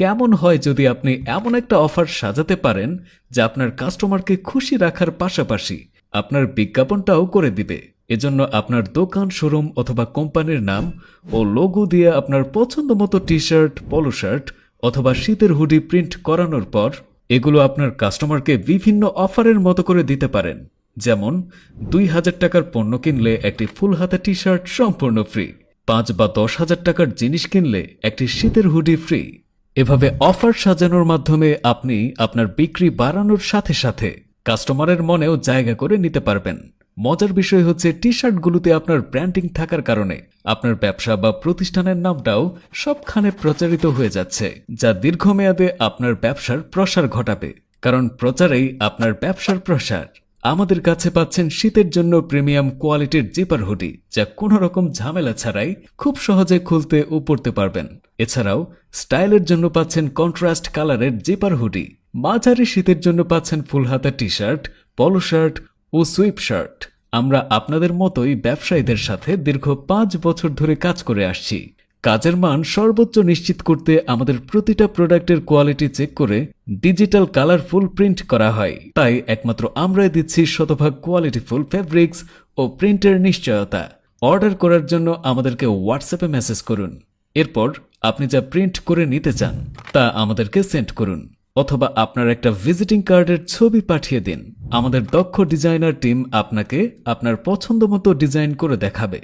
কেমন হয় যদি আপনি এমন একটা অফার সাজাতে পারেন যা আপনার কাস্টমারকে খুশি রাখার পাশাপাশি আপনার বিজ্ঞাপনটাও করে দিবে। এজন্য আপনার দোকান শোরুম অথবা কোম্পানির নাম ও লোগো দিয়ে আপনার পছন্দ মতো টি শার্ট পলো শার্ট অথবা শীতের হুডি প্রিন্ট করানোর পর এগুলো আপনার কাস্টমারকে বিভিন্ন অফারের মতো করে দিতে পারেন। যেমন, দুই হাজার টাকার পণ্য কিনলে একটি ফুল হাতা টি শার্ট সম্পূর্ণ ফ্রি পাঁচ বা দশ হাজার টাকার জিনিস কিনলে একটি শীতের হুডি ফ্রি এভাবে অফার সাজানোর মাধ্যমে আপনি আপনার বিক্রি বাড়ানোর সাথে সাথে কাস্টমারের মনেও জায়গা করে নিতে পারবেন। মজার বিষয় হচ্ছে টি শার্টগুলোতে আপনার ব্র্যান্ডিং থাকার কারণে আপনার ব্যবসা বা প্রতিষ্ঠানের নামটাও সবখানে প্রচারিত হয়ে যাচ্ছে, যা দীর্ঘমেয়াদে আপনার ব্যবসার প্রসার ঘটাবে। কারণ প্রচারেই আপনার ব্যবসার প্রসার। আমাদের কাছে পাচ্ছেন শীতের জন্য প্রিমিয়াম কোয়ালিটির জিপার হুডি, যা কোনো রকম ঝামেলা ছাড়াই খুব সহজে খুলতে ও পড়তে পারবেন। এছাড়াও, স্টাইলের জন্য পাচ্ছেন কন্ট্রাস্ট কালারের জিপার হুডি। মাঝারি শীতের জন্য পাচ্ছেন ফুল হাতা টি শার্ট পলো শার্ট ও সুইপ শার্ট। আমরা আপনাদের মতোই ব্যবসায়ীদের সাথে দীর্ঘ পাঁচ বছর ধরে কাজ করে আসছি। কাজের মান সর্বোচ্চ নিশ্চিত করতে আমাদের প্রতিটা প্রোডাক্টের কোয়ালিটি চেক করে ডিজিটাল কালারফুল প্রিন্ট করা হয়। তাই একমাত্র আমরাই দিচ্ছি শতভাগ কোয়ালিটিফুল ফেব্রিক্স ও প্রিন্টের নিশ্চয়তা। অর্ডার করার জন্য আমাদেরকে হোয়াটসঅ্যাপে মেসেজ করুন। এরপর আপনি যা প্রিন্ট করে নিতে চান, তা আমাদেরকে সেন্ড করুন। অথবা আপনার একটা ভিজিটিং কার্ডের ছবি পাঠিয়ে দিন। আমাদের দক্ষ ডিজাইনার টিম আপনাকে আপনার পছন্দ মতো ডিজাইন করে দেখাবে।